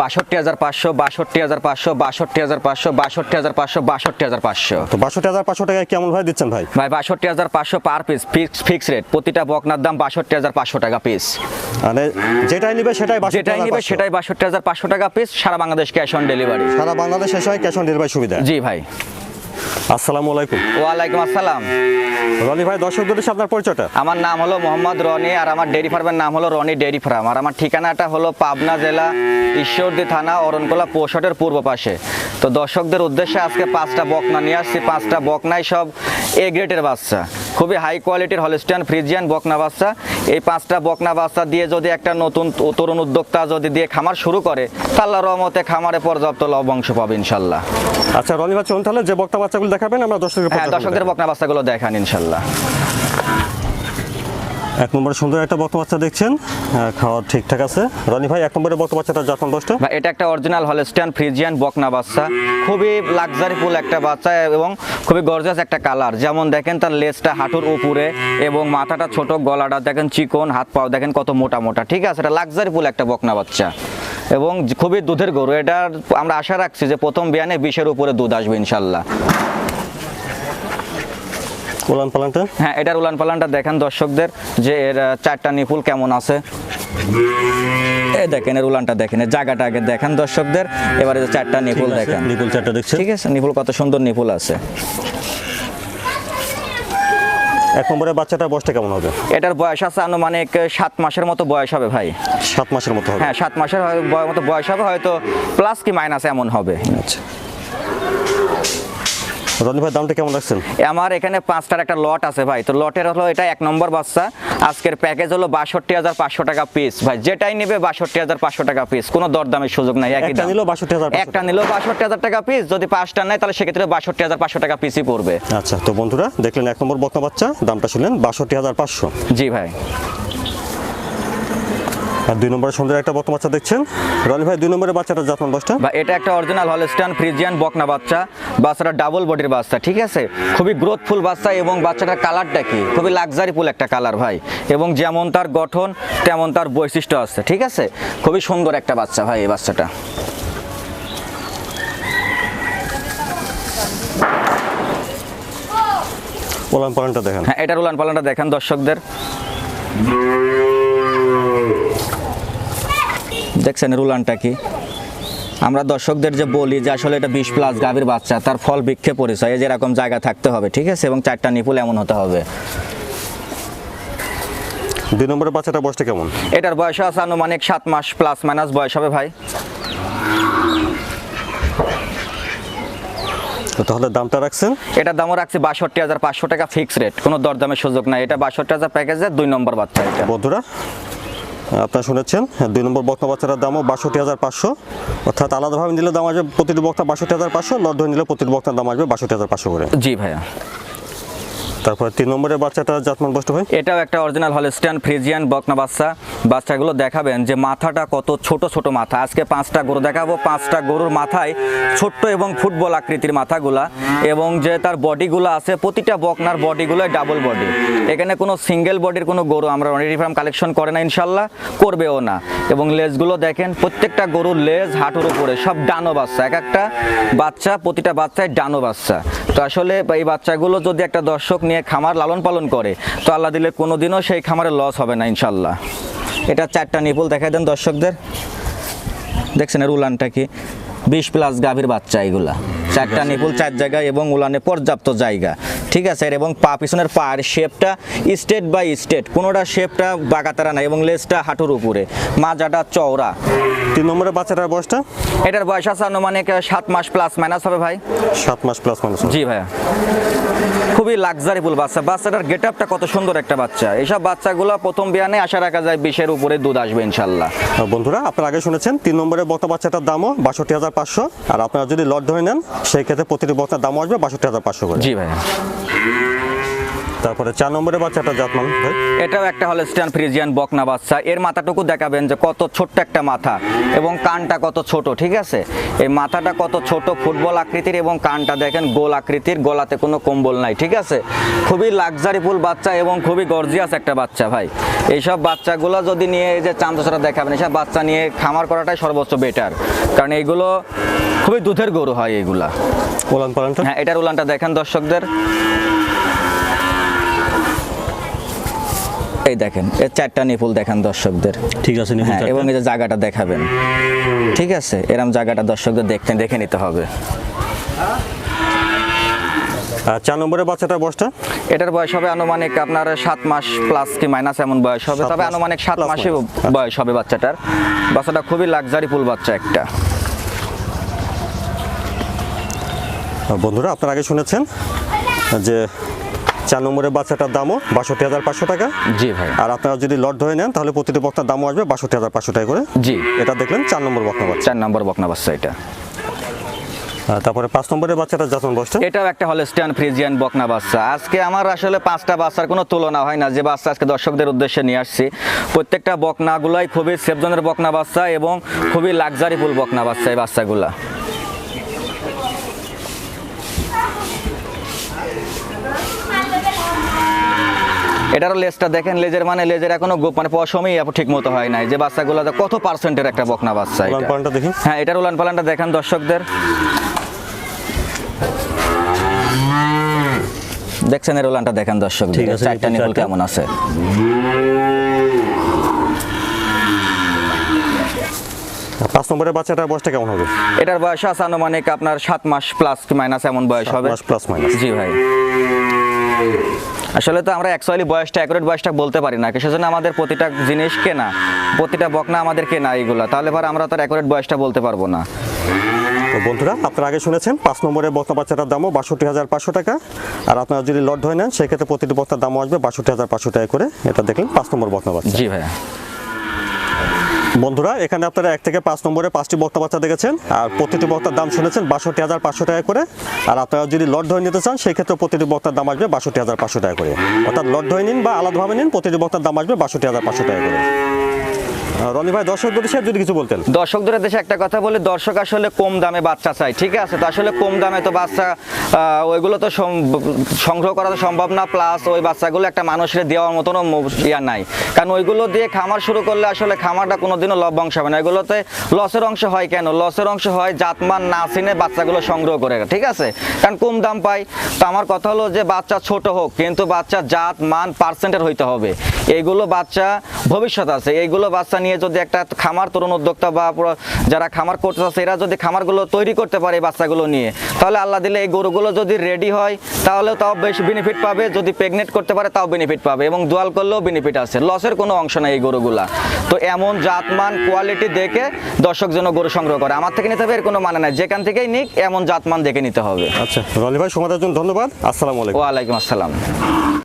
বাষট্টি হাজার পাঁচশো বাষট্টি হাজার পাঁচশো বাষট্টি হাজার পাঁচশো বাষট্টি হাজার পাঁচশো বাষট্টি হাজার পাঁচশো তো বাষট্টি হাজার পাঁচশো টাকায় কেমন ভাই দিচ্ছেন ভাই ভাই বাষট্টি হাজার পাঁচশো per piece fix fix rate প্রতিটা বকনার দাম বাষট্টি হাজার পাঁচশো টাকা পিস মানে যেটাই নিবে সেটাই যেটাই নিবে সেটাই বাষট্টি হাজার পাঁচশো টাকা পিস সারা বাংলাদেশ ক্যাশ অন ডেলিভারি সারা বাংলাদেশ শেষ হয় ক্যাশ অন ডেলিভারি সুবিধা জি ভাই আসসালামু আলাইকুম। ওয়ালাইকুম আসসালাম। রনি ভাই দর্শকদের সাথে আপনার পরিচয়টা? আমার নাম হলো মোহাম্মদ রনি আর আমার ডেয়ারি ফার্মের নাম হলো রনি ডেয়ারি ফার্ম। আর আমার ঠিকানাটা হলো পাবনা জেলা ঈশ্বরদী থানা অরণকোলা পোশটের পূর্ব পাশে। তো দর্শকদের উদ্দেশ্যে আজকে পাঁচটা বকনা নিয়ে আসছি। পাঁচটা বকনাই সব এ গ্রেডের বাচ্চা। খুবই হাই কোয়ালিটির হলিস্টিয়ান ফ্রিজিয়ান বকনা বাচ্চা। এই পাঁচটা বকনা বাচ্চা দিয়ে যদি একটা নতুন তরুণ উদ্যোক্তা যদি দিয়ে খামার শুরু করে তাহলে রহমতে খামারে পর্যাপ্ত লবংশ পাবে ইনশাল্লাহ। আচ্ছা রনি ভাই চলুন তাহলে যে বকনা বাচ্চাগুলো দেখাবেন আমরা দর্শকের হ্যাঁ দর্শকদের বকনা বাচ্চাগুলো দেখান ইনশাল্লাহ। এক নম্বরে সুন্দর একটা বক্তা বাচ্চা দেখছেন। আহ, খাওয়া ঠিকঠাক আছে। রনি ভাই এক নম্বরে বক্তা বাচ্চাটা যত্ন দশটা বা এটা একটা অরিজিনাল হলস্টিয়ান ফ্রিজিয়ান বকনা বাচ্চা। খুবই লাক্সারিফুল একটা বাচ্চা এবং খুবই গর্জাস একটা কালার যেমন দেখেন তার লেজটা হাঁটুর উপরে এবং মাথাটা ছোট গলাটা দেখেন চিকন হাত পাও দেখেন কত মোটা মোটা। ঠিক আছে এটা লাক্সারিফুল একটা বকনা বাচ্চা। এবং খুবই দুধের গরু। এটার আমরা আশা রাখছি যে প্রথম বিয়ানে বিশের উপরে দুধ আসবে ইনশাল্লাহ। উলান পালানটা? হ্যাঁ এটার উলান পালানটা দেখেন দর্শকদের যে এর চারটা নিপুল কেমন আছে। এই দেখেন এর উলানটা দেখেন এর জায়গাটা আগে দেখেন দর্শকদের এবারে যে চারটা নিপুল দেখেন। নিপুল চারটা দেখছেন? ঠিক আছে নিপুল কত সুন্দর নিপুল আছে। এক নম্বরে বাচ্চাটা বয়সটা কেমন হবে? এটার বয়স আছে আনুমানিক সাত মাসের মতো বয়স হবে ভাই। সাত মাসের মতো হবে? হ্যাঁ সাত মাসের মতো বয়স হবে হয়তো প্লাস কি মাইনাস এমন হবে। আচ্ছা। রনি ভাই দামটা কেমন রাখছেন? আমার এখানে পাঁচটার একটা লট আছে ভাই। তো লটের হলো এটা এক নম্বর বাচ্চা। আজকের প্যাকেজ হলো বাষট্টি হাজার পাঁচশো টাকা পিস ভাই যেটাই নেবে বাষট্টি হাজার পাঁচশো টাকা পিস কোনো দরদামের সুযোগ নাই একই একটা দাম। নিলেও 62,500 একটা নিলেও বাষট্টি হাজার টাকা পিস যদি পাঁচটা নেয় তাহলে সেক্ষেত্রে বাষট্টি হাজার পাঁচশো টাকা পিসই পড়বে। আচ্ছা তো বন্ধুরা দেখলেন এক নম্বর বক্তা বাচ্চা। দামটা শুনলেন বাষট্টি হাজার পাঁচশো। জি ভাই। আর দুই নম্বরে সুন্দর একটা বক্তা বাচ্চা দেখছেন। রনি ভাই দুই নম্বরের বাচ্চাটা যত্ন দশটা? বা এটা একটা অরিজিনাল হলস্টান ফ্রিজিয়ান বকনা বাচ্চা। বাচ্চাটা ডাবল বডির বাচ্চা ঠিক আছে? খুবই গ্রোথফুল বাচ্চা এবং বাচ্চাটার কালারটা কি? খুবই লাক্সারিফুল একটা কালার ভাই। এবং যেমন তার গঠন তেমন তার বৈশিষ্ট্য আছে ঠিক আছে? খুবই সুন্দর একটা বাচ্চা ভাই এই বাচ্চাটা। ওলান পালানটা দেখেন। হ্যাঁ এটার উলান পালানটা দেখেন দর্শকদের। দেখছেন এর উলানটা কি? আমরা দর্শকদের যে বলি যে আসলে এটা বিশ প্লাস গাভীর বাচ্চা তার ফল বৃক্ষে পরিচয় এই যে এরকম জায়গা থাকতে হবে ঠিক আছে? এবং চারটা নিপুল এমন হতে হবে। দুই নম্বরের বাচ্চাটা বয়সটা কেমন? এটার বয়স আছে আনুমানিক সাত মাস প্লাস মাইনাস বয়স হবে ভাই। তাহলে দামটা রাখছেন? এটা দামও রাখছি বাষট্টি হাজার পাঁচশো টাকা ফিক্স রেট কোনো দরদামের সুযোগ নাই। এটা বাষট্টি হাজার প্যাকেজের দুই নম্বর বাচ্চা এটা। বন্ধুরা আপনারা শুনেছেন হ্যাঁ, দুই নম্বর বক্তা বাচ্চাটার দামও বাষট্টি হাজার পাঁচশো। অর্থাৎ আলাদাভাবে নিলে দাম আসবে প্রতিটি বক্তা বাষট্টি হাজার পাঁচশো লট ধরে নিলে প্রতিটি বক্তার দাম আসবে বাষট্টি হাজার পাঁচশো করে। জি ভাইয়া। তারপরে তিন নম্বরের বাচ্চাটা জাতমান বস্তু ভাই? এটাও একটা অরিজিনাল হলিস্টিয়ান ফ্রিজিয়ান বকনা বাচ্চা। বাচ্চাগুলো দেখাবেন যে মাথাটা কত ছোট ছোট মাথা। আজকে পাঁচটা গরু দেখাবো। পাঁচটা গরুর মাথায় ছোট্ট এবং ফুটবল আকৃতির মাথাগুলা এবং যে তার বডিগুলো আছে, প্রতিটা বকনার বডিগুলো ডাবল বডি এখানে কোনো সিঙ্গেল বডির কোনো গরু আমরা অনেক ফার্ম কালেকশন করে না, ইনশাল্লাহ। করবেও না। এবং লেজগুলো দেখেন, প্রত্যেকটা গরুর লেজ, হাঁটুর উপরে সব ডানো বাচ্চা। এক একটা বাচ্চা, প্রতিটা বাচ্চায় ডানো বাচ্চা। তো আসলে এই বাচ্চাগুলো যদি একটা দর্শক নিয়ে খামার লালন পালন করে তো আল্লাহ দিলে কোনোদিনও সেই খামারে লস হবে না ইনশাল্লাহ এটা চারটা নিপুল দেখাই দেন দর্শকদের। দেখছেন এর উলানটা কি? বিশ প্লাস গাভীর বাচ্চা এগুলা। চারটা নিপুল চার জায়গায় এবং উলানে পর্যাপ্ত জায়গা। ঠিক আছে এবং পা পিছনের পায়ের শেপটা স্টেট বাই স্টেট কোনোটা শেপটা বাঁকাতারা নাই এবং লেজটা হাঁটুর উপরে। মাজাটা চওড়া। তিন নম্বরের বাচ্চাটার বয়সটা? এটার বয়স আছে আনুমানিক সাত মাস প্লাস মাইনাস হবে ভাই। সাত মাস প্লাস মানুষ জি ভাইয়া। খুবই লাক্সারিফুল বাচ্চা। বাচ্চাটার গেট আপটা কত সুন্দর একটা বাচ্চা। এইসব বাচ্চাগুলো প্রথম বিয়ানে আশা রাখা যায় বিশের উপরে দুধ আসবে ইনশাল্লাহ। বন্ধুরা আপনারা আগে শুনেছেন তিন নম্বরের বক্তা বাচ্চাটার দামও বাষট্টি হাজার পাঁচশো। আর আপনারা যদি লট ধরে নেন সেই ক্ষেত্রে প্রতিটি বক্তার দাম আসবে বাষট্টি হাজার পাঁচশো করে। জি ভাইয়া। তারপরে চার নম্বরে বাচ্চাটা জাতমান ভাই। এটাও একটা হলস্টিয়ান ফ্রিজিয়ান বকনা বাচ্চা। এর মাথাটুকু দেখাবেন যে কত ছোট্ট একটা মাথা এবং কানটা কত ছোট ঠিক আছে? এই মাথাটা কত ছোট ফুটবল আকৃতির এবং কানটা দেখেন গোল আকৃতির গলাতে কোনো কম্বল নাই ঠিক আছে? খুবই লাক্সারিফুল বাচ্চা এবং খুবই গর্জিয়াস একটা বাচ্চা ভাই। এইসব বাচ্চাগুলো যদি নিয়ে এই যে চান্দসরা দেখাবেন এইসব বাচ্চা নিয়ে খামার করাটাই সর্বোচ্চ বেটার কারণ এইগুলো খুবই দুধের গরু হয় এইগুলা। পালানটা? হ্যাঁ এটার উলানটা দেখেন দর্শকদের। এই দেখেন এর চারটা নিপুল দেখান দর্শকদের। ঠিক আছে নিপুল হ্যাঁ। এবং এই যে জায়গাটা দেখাবেন। ঠিক আছে এরম জায়গাটা দর্শকদের দেখতে দেখে নিতে হবে। চার নম্বরে বাচ্চাটার বয়সটা? এটার বয়স হবে আনুমানিক আপনার সাত মাস প্লাস কি মাইনাস এমন বয়স হবে তবে আনুমানিক সাত মাসে বয়স হবে বাচ্চাটার। বাচ্চাটা খুবই লাক্সারি ফুল বাচ্চা একটা। বন্ধুরা আপনারা আগে শুনেছেন যে চার নম্বরের বাচ্চাটার দামও বাষট্টি হাজার পাঁচশো টাকা। জি ভাই। আর আপনারা যদি লট ধরে নেন তাহলে প্রতিটি বক্তার দামও আসবে বাষট্টি হাজার পাঁচশো টাকা করে। জি। এটা দেখলেন চার নম্বর বাচ্চা। চার নম্বর বকনা বাচ্চা এটা। তারপরে পাঁচ নম্বরের বাচ্চাটা জাতমান বয়সটা? এটাও একটা হলস্টিয়ান ফ্রিজিয়ান বকনা বাচ্চা। আজকে আমার আসলে পাঁচটা বাচ্চার কোনো তুলনা হয় না। যে বাচ্চা আজকে দর্শকদের উদ্দেশ্যে নিয়ে আসছি প্রত্যেকটা বকনাগুলাই খুবই সেফজনের বকনা বাচ্চা এবং খুবই লাক্সারি ফুল বকনা বাচ্চা এই বাচ্চাগুলা। এটারও লেজটা দেখেন লেজের মানে লেজের এখনও মানে পশমই ঠিক মতো হয় নাই। যে বাচ্চাগুলো কত পার্সেন্টের একটা বকনা বাচ্চা দেখি। হ্যাঁ এটার উলান পালানটা দেখেন দর্শকদের। দেখছেন এর উলানটা দেখেন দর্শক চারটা নিপুল কেমন আছে? পাঁচ নম্বরের বাচ্চাটার বয়সটা কেমন হবে? এটার বয়স আছে আনুমানিক আপনার সাত মাস প্লাস মাইনাস এমন বয়স হবে। প্লাস প্লাস মাইনাস জি ভাই। আসলে তো আমরা অ্যাকচুয়ালি বয়সটা অ্যাকুরেট বয়সটা বলতে পারি না সেজন্য আমাদের প্রতিটা জিনিস কেনা প্রতিটা বকনা আমাদের কেনা এইগুলো তাহলে পর আমরা তার অ্যাকুরেট বয়সটা বলতে পারব না। তো বন্ধুরা আপনারা আগে শুনেছেন পাঁচ নম্বরের বস্তা বাচ্চাটার দামও বাষট্টি হাজার পাঁচশো টাকা আর আপনারা যদি লট ধরে নেন সেক্ষেত্রে প্রতিটি বস্তার দামও আসবে বাষট্টি হাজার পাঁচশো টাকা করে এটা দেখলেন পাঁচ নম্বর বস্তা বাচ্চা। জি ভাইয়া। বন্ধুরা, এখানে আপনারা এক থেকে পাঁচ নম্বরে পাঁচটি বক্তা বাচ্চা দেখেছেন, আর প্রতিটি বক্তার দাম শুনেছেন বাষট্টি হাজার পাঁচশো টাকা করে। আর আপনারা যদি লট ধরে নিতে চান, সেক্ষেত্রে প্রতিটি বক্তার দাম আসবে বাষট্টি হাজার পাঁচশো টাকা করে। অর্থাৎ লট ধরে নিন বা আলাদাভাবে নিন, প্রতিটি বক্তার দাম আসবে বাষট্টি হাজার পাঁচশো টাকা করে। রনি ভাই দর্শক সাহেব যদি কিছু বলতেন। দর্শকদের দেশে একটা কথা বলি, দর্শক আসলে কম দামে বাচ্চা চাই ঠিক আছে? তো আসলে কম দামে তো বাচ্চা ওইগুলো তো সংগ্রহ করা তো সম্ভব না প্লাস ওই বাচ্চাগুলো একটা মানুষের দেওয়ার মতনও ইয়া নাই। কারণ ওইগুলো দিয়ে খামার শুরু করলে আসলে খামারটা কোনোদিনও হবে না। লসের অংশ হয় কেন? লসের অংশ হয় জাতমান না চিনে বাচ্চাগুলো সংগ্রহ করে, ঠিক আছে? কারণ কম দাম পাই তো আমার কথা হলো যে বাচ্চা ছোট হোক, কিন্তু বাচ্চা জাত মান পার্সেন্টের হইতে হবে। এইগুলো বাচ্চা ভবিষ্যৎ আছে এইগুলো বাচ্চা নিয়ে যদি একটা খামার তরুণ উদ্যোক্তা বা যারা খামার করতে চাচ্ছে এরা যদি খামারগুলো তৈরি করতে পারে বাচ্চাগুলো নিয়ে তাহলে আল্লাহ দিলে এই গরুগুলো যদি রেডি হয় তাহলে তাও বেশ বেনিফিট পাবে। যদি প্রেগনেন্ট করতে পারে তাও বেনিফিট পাবে এবং দোয়াল করলেও বেনিফিট আছে। লসের কোনো অংশ নাই এই গরুগুলা। তো এমন জাতমান কোয়ালিটি দেখে দর্শক যেন গরু সংগ্রহ করে। আমার থেকে নিতে হবে এর কোনো মানে নাই। যেখান থেকেই নিক এমন জাতমান দেখে নিতে হবে। আচ্ছা রনি ভাই সমাজের জন্য ধন্যবাদ। আসসালামু আলাইকুম। ওয়ালাইকুম আসসালাম।